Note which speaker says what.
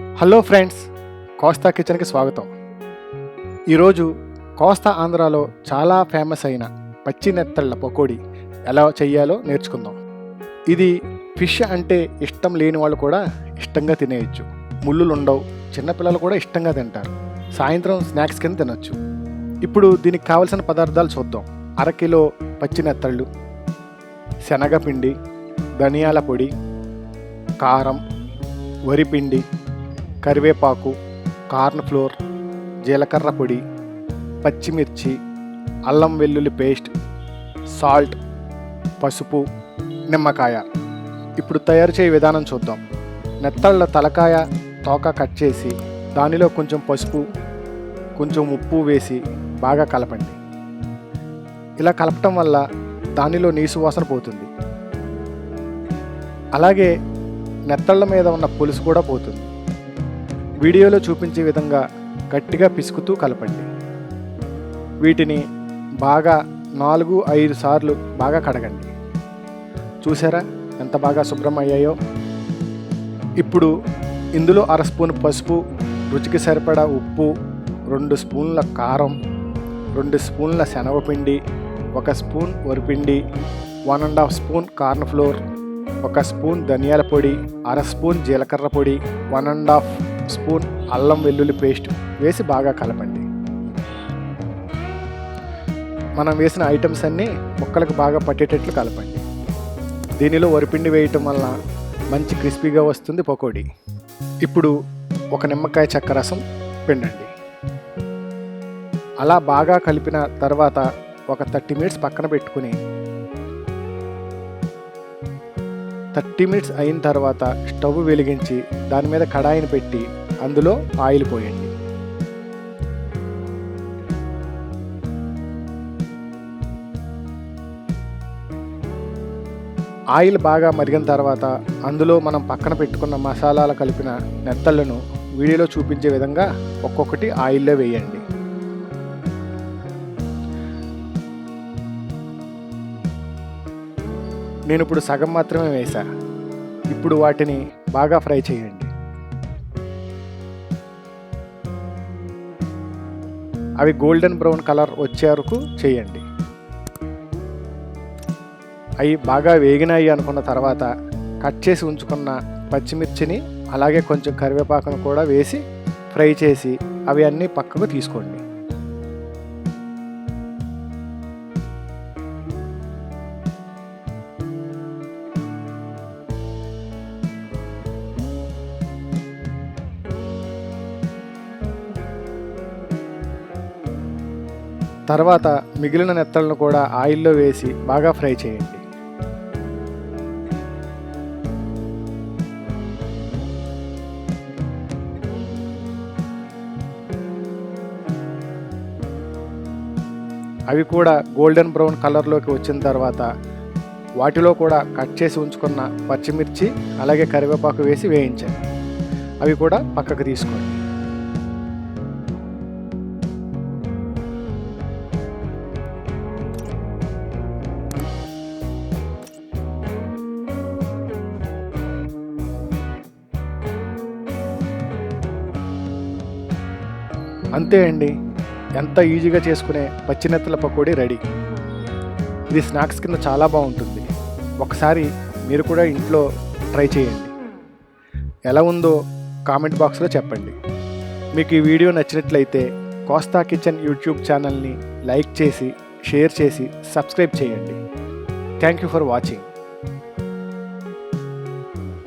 Speaker 1: Hello friends కోస్తా కిచెన్కి స్వాగతం. ఈరోజు కోస్తా ఆంధ్రాలో చాలా ఫేమస్ అయిన పచ్చి నెత్తళ్ళ పకోడీ ఎలా చేయాలో నేర్చుకుందాం. ఇది ఫిష్ అంటే ఇష్టం లేని వాళ్ళు కూడా ఇష్టంగా తినేయచ్చు. ముళ్ళులు ఉండవు చిన్నపిల్లలు కూడా ఇష్టంగా తింటారు. సాయంత్రం స్నాక్స్ కింద తినొచ్చు. ఇప్పుడు దీనికి కావలసిన పదార్థాలు చూద్దాం. అరకిలో పచ్చి నెత్తళ్ళు శనగపిండి ధనియాల పొడి కారం వరిపిండి కరివేపాకు కార్న్ ఫ్లోర్ జీలకర్ర పొడి పచ్చిమిర్చి అల్లం వెల్లుల్లి పేస్ట్ సాల్ట్ పసుపు నిమ్మకాయ. ఇప్పుడు తయారు చేయ విధానం చూద్దాం. నెత్తళ్ళ తలకాయ తోక కట్ చేసి దానిలో కొంచెం పసుపు కొంచెం ఉప్పు వేసి బాగా కలపండి. ఇలా కలపటం వల్ల దానిలో నీసు వాసన పోతుంది. అలాగే నెత్తళ్ళ మీద ఉన్న పులుసు కూడా పోతుంది. వీడియోలో చూపించే విధంగా గట్టిగా పిసుకుతూ కలపండి. వీటిని బాగా నాలుగు ఐదు సార్లు బాగా కడగండి. చూసారా ఎంత బాగా శుభ్రం అయ్యాయో ఇప్పుడు ఇందులో అర స్పూన్ పసుపు రుచికి సరిపడా ఉప్పు రెండు స్పూన్ల కారం రెండు స్పూన్ల శనగపిండి ఒక spoon వరిపిండి one and half spoon corn flour ఒక స్పూన్ ధనియాల పొడి అర స్పూన్ జీలకర్ర పొడి వన్ అండ్ హాఫ్ స్పూన్ అల్లం వెల్లుల్లి పేస్ట్ వేసి బాగా కలపండి. మనం వేసిన ఐటమ్స్ అన్నీ ముక్కలకు బాగా పట్టేటట్లు కలపండి. దీనిలో వరిపిండి వేయటం వల్ల మంచి క్రిస్పీగా వస్తుంది పకోడీ. ఇప్పుడు ఒక నిమ్మకాయ చెక్క రసం పిండండి. అలా బాగా కలిపిన తర్వాత ఒక థర్టీ మినిట్స్ పక్కన పెట్టుకుని థర్టీ మినిట్స్ అయిన తర్వాత స్టవ్ వెలిగించి దాని మీద కడాయిని పెట్టి అందులో ఆయిల్ పోయండి. ఆయిల్ బాగా మరిగిన తర్వాత అందులో మనం పక్కన పెట్టుకున్న మసాలాలు కలిపిన నెత్తలను వీడియోలో చూపించే విధంగా ఒక్కొక్కటి ఆయిల్లో వేయండి. నేను ఇప్పుడు సగం మాత్రమే వేసా ఇప్పుడు వాటిని బాగా ఫ్రై చేయండి. అవి గోల్డెన్ బ్రౌన్ కలర్ వచ్చే వరకు చేయండి. అవి బాగా వేగినాయి అనుకున్న తర్వాత కట్ చేసి ఉంచుకున్న పచ్చిమిర్చిని అలాగే కొంచెం కరివేపాకును కూడా వేసి ఫ్రై చేసి అవి అన్నీ పక్కకు తీసుకోండి. తర్వాత మిగిలిన నెత్తలను కూడా ఆయిల్లో వేసి బాగా ఫ్రై చేయండి. అవి కూడా గోల్డెన్ బ్రౌన్ కలర్లోకి వచ్చిన తర్వాత వాటిలో కూడా కట్ చేసి ఉంచుకున్న పచ్చిమిర్చి అలాగే కరివేపాకు వేసి వేయించండి. అవి కూడా పక్కకు తీసుకోండి. అంతే అండి. ఎంత ఈజీగా చేసుకునే పచ్చినెత్తల పకోడీ రెడీ. ఇది స్నాక్స్ కింద చాలా బాగుంటుంది. ఒకసారి మీరు కూడా ఇంట్లో ట్రై చేయండి. ఎలా ఉందో కామెంట్ బాక్స్లో చెప్పండి. మీకు ఈ వీడియో నచ్చినట్లయితే కోస్తా కిచెన్ యూట్యూబ్ ఛానల్ని లైక్ చేసి షేర్ చేసి సబ్స్క్రైబ్ చేయండి. Thank you for watching.